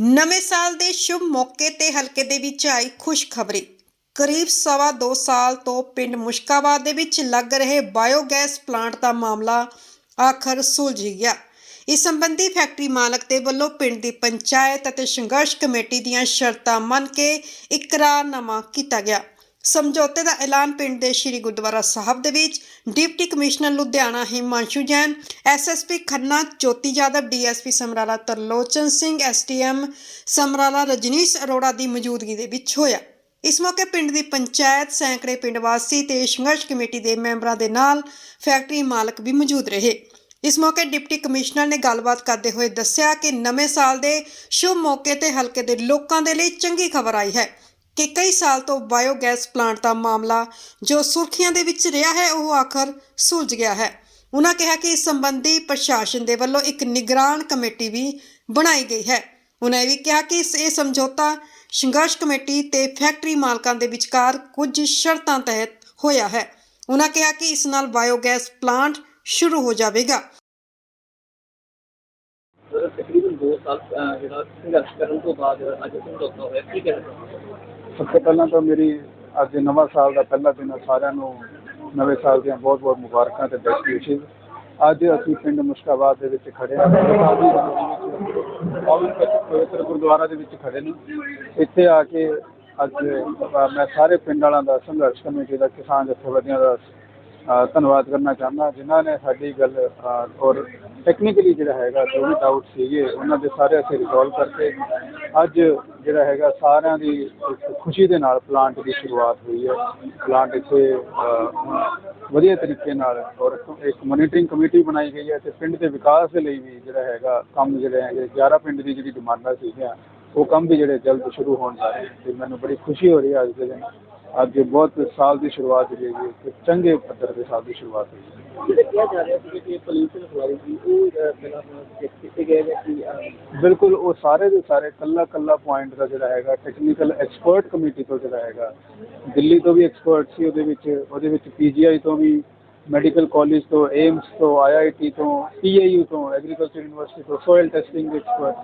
ਨਵੇਂ ਸਾਲ ਦੇ ਸ਼ੁਭ ਮੌਕੇ ਤੇ ਹਲਕੇ ਦੇ ਵਿੱਚ ਆਈ ਖੁਸ਼ਖਬਰੀ। ਕਰੀਬ ਸਵਾ ਦੋ ਸਾਲ ਤੋਂ ਪਿੰਡ ਮੁਸ਼ਕਾਬਾਦ ਦੇ ਵਿੱਚ ਲੱਗ ਰਹੇ ਬਾਇਓਗੈਸ ਪਲਾਂਟ ਦਾ ਮਾਮਲਾ ਆਖਰ ਸੁਲਝ ਗਿਆ। ਇਸ ਸੰਬੰਧੀ ਫੈਕਟਰੀ ਮਾਲਕ ਦੇ ਵੱਲੋਂ ਪਿੰਡ ਦੀ ਪੰਚਾਇਤ ਅਤੇ ਸੰਘਰਸ਼ ਕਮੇਟੀ ਦੀਆਂ ਸ਼ਰਤਾਂ ਮੰਨ ਕੇ ਇਕਰਾਰਨਾਮਾ ਕੀਤਾ ਗਿਆ। ਸਮਝੌਤੇ ਦਾ ਐਲਾਨ ਪਿੰਡ ਦੇ ਸ੍ਰੀ ਗੁਰਦੁਆਰਾ ਸਾਹਿਬ ਦੇ ਵਿੱਚ deputy commissioner Ludhiana Himanshu Jain SSP Khanna, Jyoti Jadav DSP Samrala Tarlochan Singh STM Samrala Rajneesh Arora ਦੀ ਮੌਜੂਦਗੀ ਦੇ ਵਿੱਚ ਹੋਇਆ। ਇਸ ਮੌਕੇ ਪਿੰਡ ਦੀ ਪੰਚਾਇਤ, ਸੈਂਕੜੇ ਪਿੰਡ ਵਾਸੀ ਤੇ ਸੰਘਰਸ਼ ਕਮੇਟੀ ਦੇ ਮੈਂਬਰਾਂ ਦੇ ਨਾਲ ਫੈਕਟਰੀ ਮਾਲਕ ਵੀ ਮੌਜੂਦ ਰਹੇ। ਇਸ ਮੌਕੇ ਡਿਪਟੀ ਕਮਿਸ਼ਨਰ ਨੇ ਗੱਲਬਾਤ ਕਰਦੇ ਹੋਏ ਦੱਸਿਆ ਕਿ ਨਵੇਂ ਸਾਲ ਦੇ ਸ਼ੁਭ ਮੌਕੇ ਤੇ ਹਲਕੇ ਦੇ ਲੋਕਾਂ ਦੇ ਲਈ ਚੰਗੀ ਖਬਰ ਆਈ ਹੈ। ਕਿ ਕਈ ਸਾਲ ਤੋਂ ਬਾਇਓਗੈਸ ਪਲਾਂਟ ਦਾ ਮਾਮਲਾ ਜੋ ਸੁਰਖੀਆਂ ਦੇ ਵਿੱਚ ਰਿਹਾ ਹੈ, ਉਹ ਆਖਰ ਸੁਲਝ ਗਿਆ ਹੈ। ਉਹਨਾਂ ਕਿਹਾ ਕਿ ਇਸ ਸੰਬੰਧੀ ਪ੍ਰਸ਼ਾਸਨ ਦੇ ਵੱਲੋਂ ਇੱਕ ਨਿਗਰਾਨ ਕਮੇਟੀ ਵੀ ਬਣਾਈ ਗਈ ਹੈ। ਉਹਨਾਂ ਇਹ ਵੀ ਕਿਹਾ ਕਿ ਇਹ ਸਮਝੌਤਾ ਸੰਘਰਸ਼ ਕਮੇਟੀ ਤੇ ਫੈਕਟਰੀ ਮਾਲਕਾਂ ਦੇ ਵਿਚਕਾਰ ਕੁਝ ਸ਼ਰਤਾਂ ਤਹਿਤ ਹੋਇਆ ਹੈ। ਉਹਨਾਂ ਕਿਹਾ ਕਿ ਇਸ ਨਾਲ ਬਾਇਓਗੈਸ ਪਲਾਂਟ ਸ਼ੁਰੂ ਹੋ ਜਾਵੇਗਾ। ਤਕਰੀਬਨ 2 ਸਾਲ ਜਿਹੜਾ ਸੰਘਰਸ਼ ਕਰਨ ਤੋਂ ਬਾਅਦ ਅੱਜ ਸਮਝੌਤਾ ਹੋਇਆ, ਕੀ ਕਹਿਣਾ ਸਭ ਤੋਂ ਪਹਿਲਾਂ ਤਾਂ ਮੇਰੀ ਅੱਜ ਨਵਾਂ ਸਾਲ ਦਾ ਪਹਿਲਾ ਦਿਨ ਹੈ। ਸਾਰਿਆਂ ਨੂੰ ਨਵੇਂ ਸਾਲ ਦੀਆਂ ਬਹੁਤ ਬਹੁਤ ਮੁਬਾਰਕਾਂ ਤੇ ਬੈਸਟ ਵਿਸ਼ੇਸ ਅੱਜ ਅਸੀਂ ਪਿੰਡ ਮੁਸ਼ਕਾਬਾਦ ਦੇ ਵਿੱਚ ਖੜੇ ਹਾਂ। ਪਵਨ ਪਵਿੱਤਰ ਗੁਰਦੁਆਰਾ ਦੇ ਵਿੱਚ ਖੜੇ ਨੇ। ਇੱਥੇ ਆ ਕੇ ਅੱਜ ਮੈਂ ਸਾਰੇ ਪਿੰਡ ਵਾਲਿਆਂ ਦਾ, ਸੰਘਰਸ਼ ਕਮੇਟੀ ਦਾ, ਕਿਸਾਨ ਜਥੇਬੰਦੀਆਂ ਦਾ ਧੰਨਵਾਦ ਕਰਨਾ ਚਾਹੁੰਦਾ। ਜਿਨ੍ਹਾਂ ਨੇ ਸਾਡੀ ਗੱਲ ਔਰ ਟੈਕਨੀਕਲੀ ਜਿਹੜਾ ਹੈਗਾ, ਜੋ ਵੀ ਡਾਊਟ ਸੀਗੇ, ਉਹਨਾਂ ਦੇ ਸਾਰੇ ਅਸੀਂ ਰਿਜ਼ੋਲਵ ਕਰਕੇ ਅੱਜ ਜਿਹੜਾ ਹੈਗਾ, ਸਾਰਿਆਂ ਦੀ ਇੱਕ ਖੁਸ਼ੀ ਦੇ ਨਾਲ ਪਲਾਂਟ ਦੀ ਸ਼ੁਰੂਆਤ ਹੋਈ ਹੈ। ਪਲਾਂਟ ਇੱਥੇ ਵਧੀਆ ਤਰੀਕੇ ਨਾਲ ਔਰ ਇੱਕ- ਮੋਨੀਟਰਿੰਗ ਕਮੇਟੀ ਬਣਾਈ ਗਈ ਹੈ ਤੇ ਪਿੰਡ ਦੇ ਵਿਕਾਸ ਦੇ ਲਈ ਵੀ ਜਿਹੜਾ ਹੈਗਾ, ਕੰਮ ਜਿਹੜੇ ਹੈਗੇ 11 ਪਿੰਡ ਦੀ ਜਿਹੜੀ ਡਿਮਾਂਡਾਂ ਸੀਗੀਆਂ, ਉਹ ਕੰਮ ਵੀ ਜਿਹੜੇ ਜਲਦ ਸ਼ੁਰੂ ਹੋਣ ਜਾ ਰਹੇ ਨੇ ਤੇ ਮੈਨੂੰ ਬੜੀ ਖੁਸ਼ੀ ਹੋ ਰਹੀ ਹੈ ਅੱਜ ਦੇ ਦਿਨ। ਅੱਜ ਬਹੁਤ ਸਾਲ ਦੀ ਸ਼ੁਰੂਆਤ ਜਿਹੜੀ ਹੈਗੀ ਇੱਕ ਚੰਗੇ ਪੱਧਰ ਦੇ ਸਾਲ ਦੀ ਸ਼ੁਰੂਆਤ ਹੋਈ ਹੈ। ਕਿਹਾ ਜਾ ਰਿਹਾ ਸੀ ਕਿ ਪੋਲੂਸ਼ਨ ਫਲਾਈ ਸੀ ਉਹ ਅਹ, ਪਹਿਲਾਂ ਚੈੱਕ ਕੀਤੇ ਗਏ ਨੇ ਕਿ ਬਿਲਕੁਲ, ਉਹ ਸਾਰੇ ਦੇ ਸਾਰੇ ਕੱਲਾ ਕੱਲਾ ਪੁਆਇੰਟ ਦਾ ਜਿਹੜਾ ਹੈਗਾ ਟੈਕਨੀਕਲ ਐਕਸਪਰਟ ਕਮੇਟੀ ਤੋਂ ਜਿਹੜਾ ਹੈਗਾ, ਦਿੱਲੀ ਤੋਂ ਵੀ ਐਕਸਪਰਟ ਸੀ, ਉਹਦੇ ਵਿੱਚ ਉਹਦੇ ਵਿੱਚ ਪੀਜੀਆਈ ਤੋਂ ਵੀ ਮੈਡੀਕਲ ਕਾਲਜ ਤੋਂ ਏਮਸ ਤੋਂ ਆਈਆਈਟੀ ਤੋਂ ਪੀਏਯੂ ਤੋਂ ਐਗਰੀਕਲਚਰ ਯੂਨੀਵਰਸਿਟੀ ਤੋਂ ਸੋਇਲ ਟੈਸਟਿੰਗ ਐਕਸਪਰਟ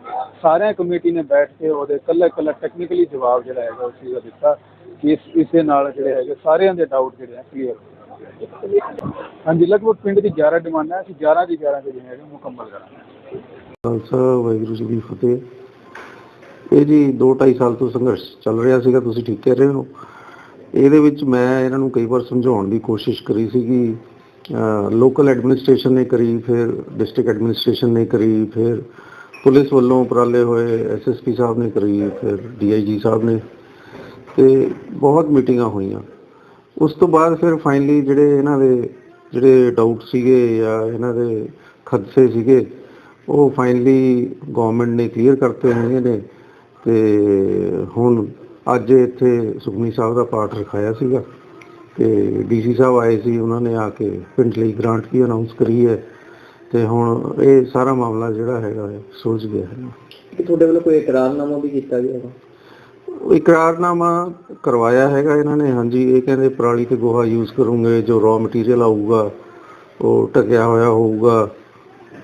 ਸਾਰਿਆਂ ਕਮੇਟੀ ਨੇ ਬੈਠ ਕੇ ਉਹਦੇ ਕੱਲਾ ਕੱਲਾ ਟੈਕਨੀਕਲੀ ਜਵਾਬ ਜਿਹੜਾ ਹੈਗਾ ਉਸ ਚੀਜ਼ ਦਾ ਦਿੱਤਾ ਕਿ ਇਸ ਇਸ ਦੇ ਨਾਲ ਜਿਹੜੇ ਹੈਗੇ, ਸਾਰਿਆਂ ਦੇ ਡਾਊਟ ਜਿਹੜੇ ਆ ਕਲੀਅਰ ਹਾਂਜੀ, ਲਗਭਗ ਪਿੰਡ ਦੀ 11 ਡਿਮਾਂਡਾਂ ਅਸੀਂ 11 ਦੀ 11 ਜਿਹੜੀਆਂ ਹੈਗੇ, ਮੁਕੰਮਲ ਕਰਾਂਗੇ। ਖਾਲਸਾ, ਵਾਹਿਗੁਰੂ ਜੀ ਦੀ ਫਤਿਹ। ਇਹ ਜੀ 2.5 ਸਾਲ ਤੋਂ ਸੰਘਰਸ਼ ਚੱਲ ਰਿਹਾ ਸੀਗਾ, ਤੁਸੀਂ ਠੀਕ ਕਹਿ ਰਹੇ ਹੋ। ਇਹਦੇ ਵਿੱਚ ਮੈਂ ਇਹਨਾਂ ਨੂੰ ਕਈ ਵਾਰ ਸਮਝਾਉਣ ਦੀ ਕੋਸ਼ਿਸ਼ ਕਰੀ ਸੀਗੀ ਲੋਕਲ ਐਡਮਿਨਿਸਟ੍ਰੇਸ਼ਨ ਨੇ ਕਰੀ, ਫਿਰ ਡਿਸਟ੍ਰਿਕਟ ਐਡਮਿਨਿਸਟ੍ਰੇਸ਼ਨ ਨੇ ਕਰੀ, ਫਿਰ ਪੁਲਿਸ ਵੱਲੋਂ ਉਪਰਾਲੇ ਹੋਏ ਐਸਐਸਪੀ ਸਾਹਿਬ ਨੇ ਕਰੀ, ਫਿਰ ਡੀਆਈਜੀ ਸਾਹਿਬ ਨੇ। ਤੇ ਬਹੁਤ ਮੀਟਿੰਗਾਂ ਹੋਈਆਂ। ਉਸ ਤੋਂ ਬਾਅਦ ਫਿਰ ਫਾਈਨਲੀ ਜਿਹੜੇ ਇਹਨਾਂ ਦੇ ਜਿਹੜੇ ਡਾਊਟ ਸੀਗੇ ਜਾਂ ਇਹਨਾਂ ਦੇ ਖਦਸ਼ੇ ਸੀਗੇ, ਉਹ ਫਾਈਨਲੀ ਗਵਰਨਮੈਂਟ ਨੇ ਕਲੀਅਰ ਕਰਤੇ ਹੈਗੇ ਨੇ ਤੇ ਹੁਣ ਅੱਜ ਇੱਥੇ ਸੁਖਮਨੀ ਸਾਹਿਬ ਦਾ ਪਾਠ ਰਖਾਇਆ ਸੀਗਾ ਤੇ ਡੀਸੀ ਸਾਹਿਬ ਆਏ ਸੀ, ਉਹਨਾਂ ਨੇ ਆ ਕੇ ਪਿੰਡ ਲਈ ਗ੍ਰਾਂਟ ਵੀ ਅਨਾਉਂਸ ਕਰੀ ਹੈ ਤੇ ਹੁਣ ਇਹ ਸਾਰਾ ਮਾਮਲਾ ਜਿਹੜਾ ਹੈਗਾ ਸੁਲਝ ਗਿਆ ਹੈ। ਤੁਹਾਡੇ ਵੱਲੋਂ ਕੋਈ ਇਕਰਾਰਨਾਮਾ ਵੀ ਕੀਤਾ ਗਿਆ ਹੈ ਇਕਰਾਰਨਾਮਾ ਕਰਵਾਇਆ ਹੈਗਾ ਇਹਨਾਂ ਨੇ ਹਾਂਜੀ ਇਹ ਕਹਿੰਦੇ ਪਰਾਲੀ ਤੇ ਗੋਹਾ ਯੂਜ਼ ਕਰੂੰਗੇ ਜੋ ਰॉ ਮਟੀਰੀਅਲ ਆਊਗਾ ਉਹ ਟਕਿਆ ਹੋਇਆ ਹੋਊਗਾ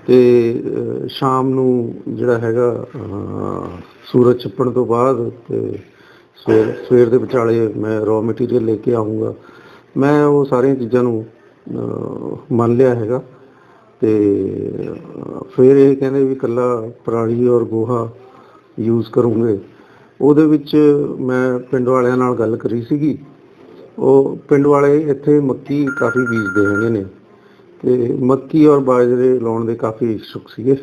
ਤੇ ਸ਼ਾਮ ਨੂੰ ਜਿਹੜਾ ਹੈਗਾ ਸੂਰਜ ਛਿਪਣ ਤੋਂ ਬਾਅਦ ਤੇ ਸਵੇਰ ਸਵੇਰ ਦੇ ਵਿਚਾਲੇ ਮੈਂ ਰॉ ਮਟੀਰੀਅਲ ਲੈ ਕੇ ਆਉਂਗਾ ਮੈਂ ਉਹ ਸਾਰੀਆਂ ਚੀਜ਼ਾਂ ਨੂੰ ਮੰਨ ਲਿਆ ਹੈਗਾ ਤੇ ਅਹ, ਫਿਰ ਇਹ ਕਹਿੰਦੇ ਵੀ ਕੱਲਾ ਪਰਾਲੀ ਔਰ ਗੋਹਾ ਯੂਜ਼ ਕਰੂੰਗੇ। ਉਹਦੇ ਵਿੱਚ ਮੈਂ ਪਿੰਡ ਵਾਲਿਆਂ ਨਾਲ ਗੱਲ ਕਰੀ ਸੀਗੀ। ਉਹ ਪਿੰਡ ਵਾਲੇ ਇੱਥੇ ਮੱਕੀ ਕਾਫੀ ਬੀਜਦੇ ਹੈਗੇ ਨੇ ਤੇ ਮੱਕੀ ਔਰ ਬਾਜਰੇ ਲਾਉਣ ਦੇ ਕਾਫੀ ਇਛੁਕ ਸੀਗੇ।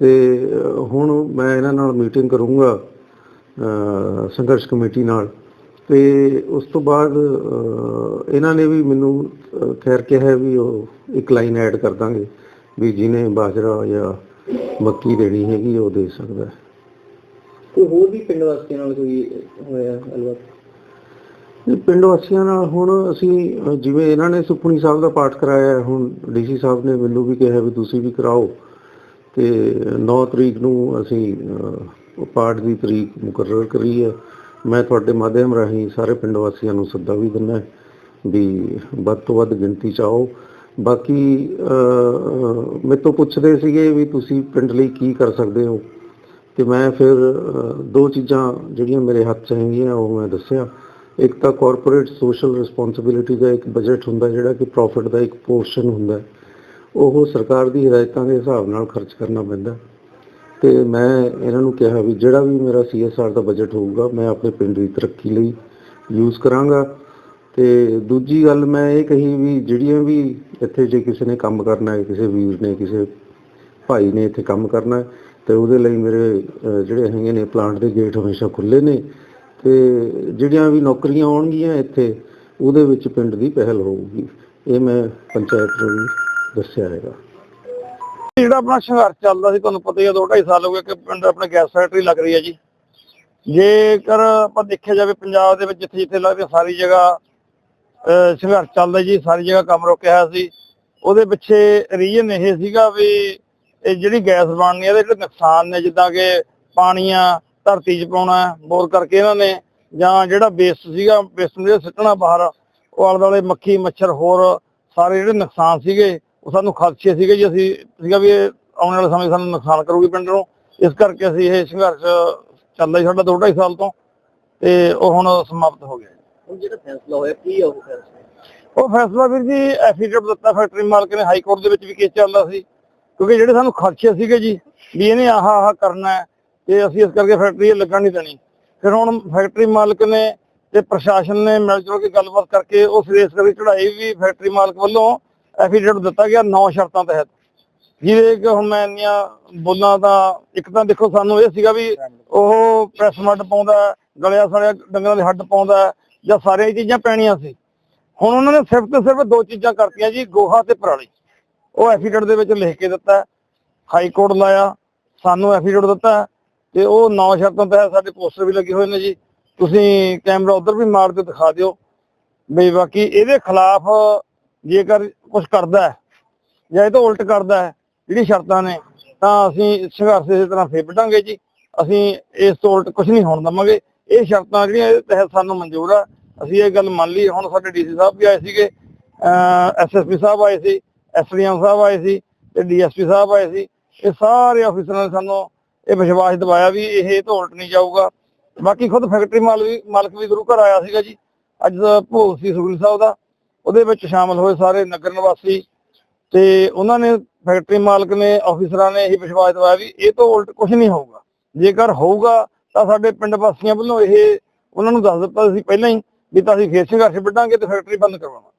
ਤੇ ਹੁਣ ਮੈਂ ਇਹਨਾਂ ਨਾਲ ਮੀਟਿੰਗ ਕਰੂੰਗਾ ਸੰਘਰਸ਼ ਕਮੇਟੀ ਨਾਲ। ਤੇ ਉਸ ਤੋਂ ਬਾਅਦ ਇਹਨਾਂ ਨੇ ਵੀ ਮੈਨੂੰ ਖੈਰ ਕਿਹਾ ਹੈ ਵੀ ਉਹ ਇੱਕ ਲਾਈਨ ਐਡ ਕਰ ਦਾਂਗੇ ਵੀ ਜਿਹਨੇ ਬਾਜਰਾ ਜਾਂ ਮੱਕੀ ਦੇਣੀ ਹੈਗੀ ਉਹ ਦੇ ਸਕਦਾ। ਹੈ ਕੋਈ ਹੋਰ ਵੀ ਪਿੰਡ ਵਾਸੀਆਂ ਨਾਲ ਕੋਈ ਹੋਇਆ ਗੱਲਬਾਤ? ਪਿੰਡ ਵਾਸੀਆਂ ਨਾਲ ਹੁਣ ਅਸੀਂ ਜਿਵੇਂ ਇਹਨਾਂ ਨੇ ਸੁਖਮਨੀ ਸਾਹਿਬ ਦਾ ਪਾਠ ਕਰਾਇਆ ਹੁਣ ਡੀਸੀ ਸਾਹਿਬ ਨੇ ਮੈਨੂੰ ਵੀ ਕਿਹਾ ਵੀ ਤੁਸੀਂ ਵੀ ਕਰਾਓ। ਤੇ 9 ਤਰੀਕ ਨੂੰ ਅਸੀਂ ਪਾਠ ਦੀ ਤਰੀਕ ਮੁਕਰਰ ਕਰੀ ਹੈ ਮੈਂ ਤੁਹਾਡੇ ਮਾਧਿਅਮ ਰਾਹੀਂ ਸਾਰੇ ਪਿੰਡ ਵਾਸੀਆਂ ਨੂੰ ਸੱਦਾ ਵੀ ਦਿੰਦਾ ਵੀ ਵੱਧ ਤੋਂ ਵੱਧ ਗਿਣਤੀ ਚ ਆਓ। ਬਾਕੀ ਅਹ, ਮੇਰੇ ਤੋਂ ਪੁੱਛਦੇ ਸੀਗੇ ਵੀ ਤੁਸੀਂ ਪਿੰਡ ਲਈ ਕੀ ਕਰ ਸਕਦੇ ਹੋ? ਤੇ ਮੈਂ ਫਿਰ ਦੋ ਚੀਜ਼ਾਂ ਜਿਹੜੀਆਂ ਮੇਰੇ ਹੱਥ 'ਚ ਹੈਗੀਆਂ, ਉਹ ਮੈਂ ਦੱਸਿਆ। ਇੱਕ ਤਾਂ ਕਾਰਪੋਰੇਟ ਸੋਸ਼ਲ ਰਿਸਪੌਂਸਿਬਿਲਿਟੀ ਦਾ ਇੱਕ ਬਜਟ ਹੁੰਦਾ, ਜਿਹੜਾ ਕਿ ਪ੍ਰੋਫਿਟ ਦਾ ਇੱਕ ਪੋਰਸ਼ਨ ਹੁੰਦਾ। ਉਹ ਸਰਕਾਰ ਦੀ ਹਦਾਇਤਾਂ ਦੇ ਹਿਸਾਬ ਨਾਲ ਖਰਚ ਕਰਨਾ ਪੈਂਦਾ। ਤੇ ਮੈਂ ਇਹਨਾਂ ਨੂੰ ਕਿਹਾ ਵੀ ਜਿਹੜਾ ਵੀ ਮੇਰਾ ਸੀਐਸਆਰ ਦਾ ਬਜਟ ਹੋਊਗਾ, ਮੈਂ ਆਪਣੇ ਪਿੰਡ ਦੀ ਤਰੱਕੀ ਲਈ ਯੂਜ਼ ਕਰਾਂਗਾ। ਤੇ ਦੂਜੀ ਗੱਲ ਮੈਂ ਇਹ ਕਹੀ ਵੀ ਜਿਹੜੀਆਂ ਵੀ ਇੱਥੇ ਜੇ ਕਿਸੇ ਨੇ ਕੰਮ ਕਰਨਾ ਹੈ, ਕਿਸੇ ਵੀਰ ਨੇ, ਕਿਸੇ ਭਾਈ ਨੇ ਇੱਥੇ ਕੰਮ ਕਰਨਾ ਹੈ ਤੇ ਉਹਦੇ ਲਈ ਮੇਰੇ ਜਿਹੜੇ ਹੈਗੇ ਨੇ ਪਲਾਂਟ ਦੇ ਗੇਟ ਹਮੇਸ਼ਾ ਖੁੱਲੇ ਨੇ ਤੇ ਜਿਹੜੀਆਂ ਵੀ ਨੌਕਰੀਆਂ ਆਉਣਗੀਆਂ ਇੱਥੇ, ਉਹਦੇ ਵਿੱਚ ਪਿੰਡ ਦੀ ਪਹਿਲ ਹੋਊਗੀ। ਇਹ ਮੈਂ ਪੰਚਾਇਤ ਨੂੰ ਵੀ ਦੱਸਿਆ ਹੈਗਾ। ਜਿਹੜਾ ਆਪਣਾ ਸੰਘਰਸ਼ ਚੱਲਦਾ ਸੀ, ਤੁਹਾਨੂੰ ਪਤਾ ਹੀ ਆ, ਦੋ ਸਾਲ ਹੋ ਗਏ ਕਿ ਪਿੰਡ ਆਪਣੇ ਗੈਸ ਫੈਕਟਰੀ ਲੱਗ ਰਹੀ ਹੈ ਜੀ। ਜੇਕਰ ਆਪਾਂ ਦੇਖਿਆ ਜਾਵੇ ਪੰਜਾਬ ਦੇ ਵਿੱਚ ਜਿੱਥੇ ਜਿੱਥੇ ਲੱਗਦੀ ਸਾਰੀ ਜਗ੍ਹਾ ਸੰਘਰਸ਼ ਚੱਲਦਾ ਜੀ, ਸਾਰੀ ਜਗ੍ਹਾ ਕੰਮ ਰੁਕਿਆ ਹੋਇਆ ਸੀ। ਉਹਦੇ ਪਿੱਛੇ ਰੀਜਨ ਇਹ ਸੀਗਾ ਵੀ ਇਹ ਜਿਹੜੀ ਗੈਸ ਬਣਨੀ ਹੈ ਇਹਦੇ ਜਿਹੜੇ ਨੁਕਸਾਨ ਨੇ ਜਿੱਦਾਂ ਕਿ ਪਾਣੀਆਂ ਧਰਤੀ 'ਚ ਪਾਉਣਾ ਬੋਰ ਕਰਕੇ ਇਹਨਾਂ ਨੇ ਜਾਂ ਜਿਹੜਾ ਵੇਸਟ ਸੀਗਾ ਵੇਸਟ ਨੂੰ ਜਿਹੜਾ ਸਿੱਟਣਾ ਬਾਹਰ ਉਹ ਆਲੇ ਦੁਆਲੇ ਮੱਖੀ ਮੱਛਰ ਹੋਰ ਸਾਰੇ ਜਿਹੜੇ ਨੁਕਸਾਨ ਸੀਗੇ ਉਹ ਸਾਨੂੰ ਖਦਸ਼ੇ ਸੀਗੇ ਜੀ। ਅਸੀਂ ਸੀਗਾ ਵੀ ਇਹ ਆਉਣ ਵਾਲੇ ਸਮੇਂ ਸਾਨੂੰ ਨੁਕਸਾਨ ਕਰੂਗੀ ਪਿੰਡ। ਨੂੰ ਇਸ ਕਰਕੇ ਅਸੀਂ ਇਹ ਸੰਘਰਸ਼ ਚੱਲਦਾ ਸਾਡਾ ਦੋ ਢਾਈ ਸਾਲ ਤੋਂ ਤੇ ਉਹ ਹੁਣ ਸਮਾਪਤ ਹੋ ਗਿਆ ਹੁਣ ਜਿਹੜਾ ਫੈਸਲਾ ਹੋਇਆ ਕੀ ਆ ਉਹ ਫੈਸਲਾ ਉਹ ਫੈਸਲਾ ਵੀਰ ਜੀ ਐਫੀਡੇਵਿਟ ਦਿੱਤਾ ਫੈਕਟਰੀ ਮਾਲਕ ਨੇ ਹਾਈ ਕੋਰਟ ਦੇ ਵਿੱਚ ਵੀ ਕੇਸ ਚੱਲਦਾ ਸੀ। ਕਿਉਂਕਿ ਜਿਹੜੇ ਸਾਨੂੰ ਖਰਚੇ ਸੀਗੇ ਜੀ, ਵੀ ਇਹਨੇ ਆਹ ਆਹ ਕਰਨਾ ਤੇ ਅਸੀਂ ਇਸ ਕਰਕੇ ਫੈਕਟਰੀ ਲੱਗਣ ਨਹੀਂ ਦੇਣੀ। ਫਿਰ ਹੁਣ ਫੈਕਟਰੀ ਮਾਲਕ ਨੇ ਤੇ ਪ੍ਰਸ਼ਾਸਨ ਨੇ ਮਿਲ ਜੁਲ ਕੇ ਗੱਲਬਾਤ ਕਰਕੇ ਉਸ ਰੇਸ ਕਰੀ ਚੜਾਈ ਵੀ ਫੈਕਟਰੀ ਮਾਲਕ ਵੱਲੋਂ ਐਫੀਡੇਵਿਟ ਦਿੱਤਾ ਗਿਆ ਨੌ ਸ਼ਰਤਾਂ ਤਹਿਤ। ਜਿਹਦੇ ਕਿ ਹੁਣ ਮੈਂ ਇੰਨੀਆਂ ਬੋਲਾਂ ਤਾਂ ਇੱਕ ਤਾਂ ਦੇਖੋ ਸਾਨੂੰ ਇਹ ਸੀਗਾ ਵੀ ਉਹ ਪ੍ਰੈਸ ਮੱਡ ਪਾਉਂਦਾ, ਗਲਿਆ ਸੜਿਆ ਡੰਗਰਾਂ ਦੇ ਹੱਡ ਪਾਉਂਦਾ ਜਾਂ ਸਾਰੀਆਂ ਚੀਜ਼ਾਂ ਪੈਣੀਆਂ ਸੀ। ਹੁਣ ਉਹਨਾਂ ਨੇ ਸਿਰਫ ਤੇ ਸਿਰਫ ਦੋ ਚੀਜ਼ਾਂ ਕਰਤੀਆਂ ਜੀ, ਗੋਹਾ ਤੇ ਪਰਾਲੀ। ਉਹ ਐਫੀਡੇਵਿਟ ਦੇ ਵਿੱਚ ਲਿਖ ਕੇ ਦਿੱਤਾ, ਹਾਈ ਕੋਰਟ ਲਾਇਆ, ਸਾਨੂੰ ਐਫੀਡੇਵਿਟ ਦਿੱਤਾ ਤੇ ਉਹ ਨੌ ਸ਼ਰਤਾਂ ਤਹਿਤ ਸਾਡੇ ਪੋਸਟਰ ਵੀ ਲੱਗੇ ਹੋਏ ਨੇ ਜੀ। ਤੁਸੀਂ ਕੈਮਰਾ ਉਧਰ ਵੀ ਮਾਰ ਕੇ ਦਿਖਾ ਦਿਓ ਬਈ ਬਾਕੀ ਇਹਦੇ ਖਿਲਾਫ ਜੇਕਰ ਕੁਝ ਕਰਦਾ ਹੈ ਜਾਂ ਇਹ ਤੋਂ ਉਲਟ ਕਰਦਾ ਹੈ ਜਿਹੜੀ ਸ਼ਰਤਾਂ ਨੇ, ਤਾਂ ਅਸੀਂ ਸੰਘਰਸ਼ ਇਸੇ ਤਰ੍ਹਾਂ ਫੇਰ ਜੀ। ਅਸੀਂ ਇਸ ਤੋਂ ਉਲਟ ਕੁਝ ਨਹੀਂ ਹੋਣ ਦਵਾਂਗੇ। ਇਹ ਸ਼ਰਤਾਂ ਜਿਹੜੀਆਂ ਇਹਦੇ ਤਹਿਤ ਸਾਨੂੰ ਮਨਜ਼ੂਰ ਆ। ਅਸੀਂ ਇਹ ਗੱਲ ਮੰਨ ਲਈ। ਹੁਣ ਸਾਡੇ ਡੀਸੀ ਸਾਹਿਬ ਵੀ ਆਏ ਸੀਗੇ ਐਸਐਸਪੀ ਸਾਹਿਬ ਆਏ ਸੀ। ਐਸਡੀਐਮ ਸਾਹਿਬ ਆਏ ਸੀ ਤੇ ਡੀਐਸਪੀ ਸਾਹਿਬ ਆਏ ਸੀ, ਇਹ ਸਾਰੇ ਅਫੀਸਰਾਂ ਨੇ ਸਾਨੂੰ ਇਹ ਵਿਸ਼ਵਾਸ ਦਿਵਾਇਆ ਵੀ ਇਹ ਇਹ ਤੋਂ ਉਲਟ ਨਹੀਂ ਜਾਊਗਾ। ਬਾਕੀ ਖੁਦ ਫੈਕਟਰੀ ਮਾਲਕ ਵੀ ਗੁਰੂ ਘਰ ਆਇਆ ਸੀਗਾ ਜੀ, ਅੱਜ ਭੋਗ ਸੀ ਸੁਖਨੀ ਸਾਹਿਬ ਦਾ, ਉਹਦੇ ਵਿੱਚ ਸ਼ਾਮਲ ਹੋਏ ਸਾਰੇ ਨਗਰ ਨਿਵਾਸੀ। ਤੇ ਉਹਨਾਂ ਨੇ ਫੈਕਟਰੀ ਮਾਲਕ ਨੇ ਅਫੀਸਰਾਂ ਨੇ ਇਹ ਵਿਸ਼ਵਾਸ ਦਿਵਾਇਆ ਵੀ ਇਹ ਤੋਂ ਉਲਟ ਕੁਝ ਨਹੀਂ ਹੋਊਗਾ। ਜੇਕਰ ਹੋਊਗਾ ਤਾਂ ਸਾਡੇ ਪਿੰਡ ਵਾਸੀਆਂ ਵੱਲੋਂ ਇਹ, ਉਹਨਾਂ ਨੂੰ ਦੱਸ ਦਿੱਤਾ ਸੀ ਪਹਿਲਾਂ ਹੀ ਵੀ ਤਾਂ ਅਸੀਂ ਫੇਰ ਸੰਘਰਸ਼ ਵਿੱਢਾਂਗੇ ਤੇ ਫੈਕਟਰੀ ਬੰਦ ਕਰਵਾਵਾਂਗੇ।